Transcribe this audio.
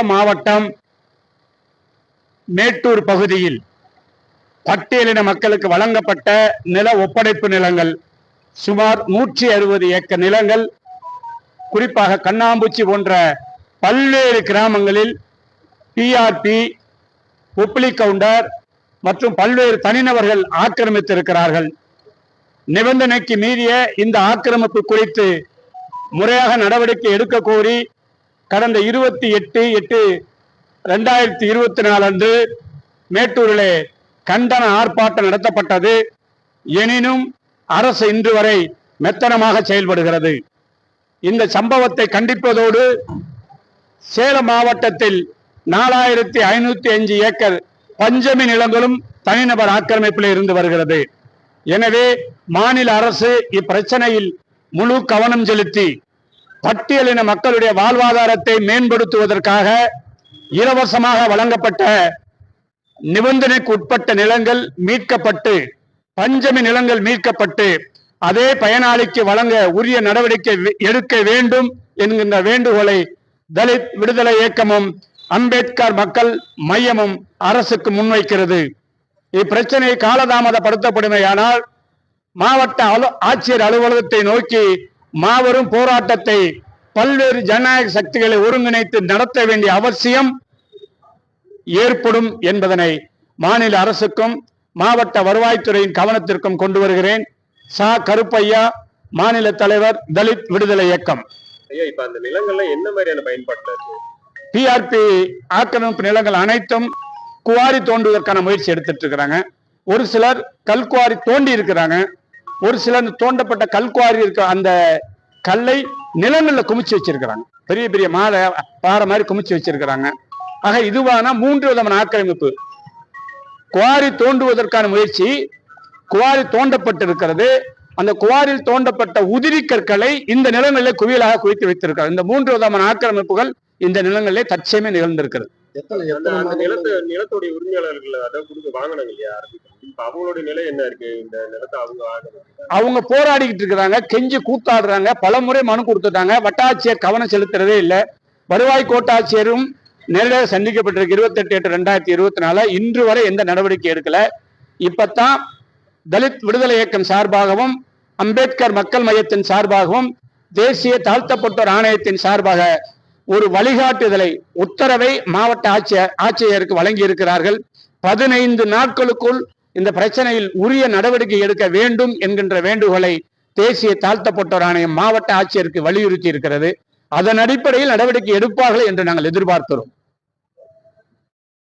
மாவட்டம் மேட்டூர் பகுதியில் பட்டியலின மக்களுக்கு வழங்கப்பட்ட நில ஒப்படைப்பு நிலங்கள் சுமார் நூற்றி அறுபது ஏக்கர் நிலங்கள். குறிப்பாக கண்ணாம்பூச்சி போன்ற பல்வேறு கிராமங்களில் பிஆர்பி ஒப்பிலி கவுண்டர் மற்றும் பல்வேறு தனிநபர்கள் ஆக்கிரமித்திருக்கிறார்கள். நிபந்தனைக்கு மீறிய இந்த ஆக்கிரமிப்பு குறித்து முறையாக நடவடிக்கை எடுக்க கோரி கடந்த இருபத்தி எட்டு எட்டு ரெண்டாயிரத்தி இருபத்தி நாலு அன்று மேட்டூரிலே கண்டன ஆர்ப்பாட்டம் நடத்தப்பட்டது. எனினும் அரசு இன்று வரை மெத்தனமாக செயல்படுகிறது. இந்த சம்பவத்தை கண்டிப்பதோடு சேலம் மாவட்டத்தில் நாலாயிரத்தி ஐநூத்தி அஞ்சு ஏக்கர் பஞ்சமி நிலங்களும் தனிநபர் ஆக்கிரமிப்பில் இருந்து வருகிறது. எனவே மாநில அரசு இப்பிரச்சனையில் முழு கவனம் செலுத்தி பட்டியலின மக்களுடைய வாழ்வாதாரத்தை மேம்படுத்துவதற்காக இலவசமாக வழங்கப்பட்ட நிபந்தனைக்கு உட்பட்ட நிலங்கள் மீட்கப்பட்டு பஞ்சமி நிலங்கள் மீட்கப்பட்டு அதே பயனாளிக்கு வழங்க உரிய நடவடிக்கை எடுக்க வேண்டும் என்கின்ற வேண்டுகோளை தலித் விடுதலை இயக்கமும் அம்பேத்கர் மக்கள் மையமும் அரசுக்கு முன்வைக்கிறது. இப்பிரச்சனை காலதாமதப்படுத்தப்படுமையானால் மாவட்ட ஆட்சியர் அலுவலகத்தை நோக்கி மாபெரும் போராட்டத்தை பல்வேறு ஜனநாயக சக்திகளை ஒருங்கிணைத்து நடத்த வேண்டிய அவசியம் ஏற்படும் என்பதனை மாநில அரசுக்கும் மாவட்ட வருவாய்த்துறையின் கவனத்திற்கும் கொண்டு வருகிறேன். சா. கருப்பையா மாநில தலைவர் தலித் விடுதலை இயக்கம். என்ன மாதிரியான பயன்பாட்டுல பிஆர்பி ஆக்கிரமிப்பு நிலங்கள் அனைத்தும் குவாரி தோண்டுவதற்கான முயற்சி எடுத்துட்டு இருக்கிறாங்க. ஒரு சிலர் கல்குவாரி தோண்டி இருக்கிறாங்க. ஒரு சிலர் தோண்டப்பட்ட கல்குவாரி இருக்க அந்த கல்லை நிலநில குமிச்சு வச்சிருக்கிறாங்க. பெரிய பெரிய மாலை பாறை மாதிரி குமிச்சு வச்சிருக்கிறாங்க. ஆக இதுவான மூன்று விதமான ஆக்கிரமிப்பு. குவாரி தோண்டுவதற்கான முயற்சி குவாரி தோண்டப்பட்டிருக்கிறது. அந்த குவாரில் தோண்டப்பட்ட உதிரி கற்களை இந்த நிலங்களிலே குவியலாக குவித்து வைத்திருக்கிறார். இந்த மூன்று விதமான ஆக்கிரமிப்புகள் இந்த நிலங்களிலே தற்சயமே நிகழ்ந்திருக்கிறது. எத்தனை அந்த நிலத்தை நிலத்துடைய உரிமையாளர்கள் அதை கொடுத்து வாங்கினாங்க இல்லையா? இப்ப அவங்களுடைய நிலை என்ன இருக்கு? இந்த நிலத்தை அவங்க அவங்க போராடிக்கிட்டு இருக்கிறாங்க கெஞ்சி கூத்தாடுறாங்க பலமுறை மனு கொடுத்துட்டாங்க. வட்டாட்சியர் கவனம் செலுத்துறதே இல்லை. வருவாய் கோட்டாட்சியரும் நேரடியாக சந்திக்கப்பட்டிருக்கு. இருபத்தெட்டு எட்டு ரெண்டாயிரத்தி இருபத்தி நாலு இன்று வரை எந்த நடவடிக்கை எடுக்கல. இப்பத்தான் தலித் விடுதலை இயக்கம் சார்பாகவும் அம்பேத்கர் மக்கள் மையத்தின் சார்பாகவும் தேசிய தாழ்த்தப்பட்டோர் ஆணையத்தின் சார்பாக ஒரு வழிகாட்டுதலை உத்தரவை மாவட்ட ஆட்சியர் ஆட்சியருக்கு வழங்கி இருக்கிறார்கள் பதினைந்து நாட்களுக்குள் இந்த பிரச்சனையில் உரிய நடவடிக்கை எடுக்க வேண்டும் என்கின்ற வேண்டுகோளை தேசிய தாழ்த்தப்பட்டோர் ஆணையம் மாவட்ட ஆட்சியருக்கு வலியுறுத்தி இருக்கிறது அதன் அடிப்படையில் நடவடிக்கை எடுப்பார்கள் என்று நாங்கள் எதிர்பார்க்கிறோம்.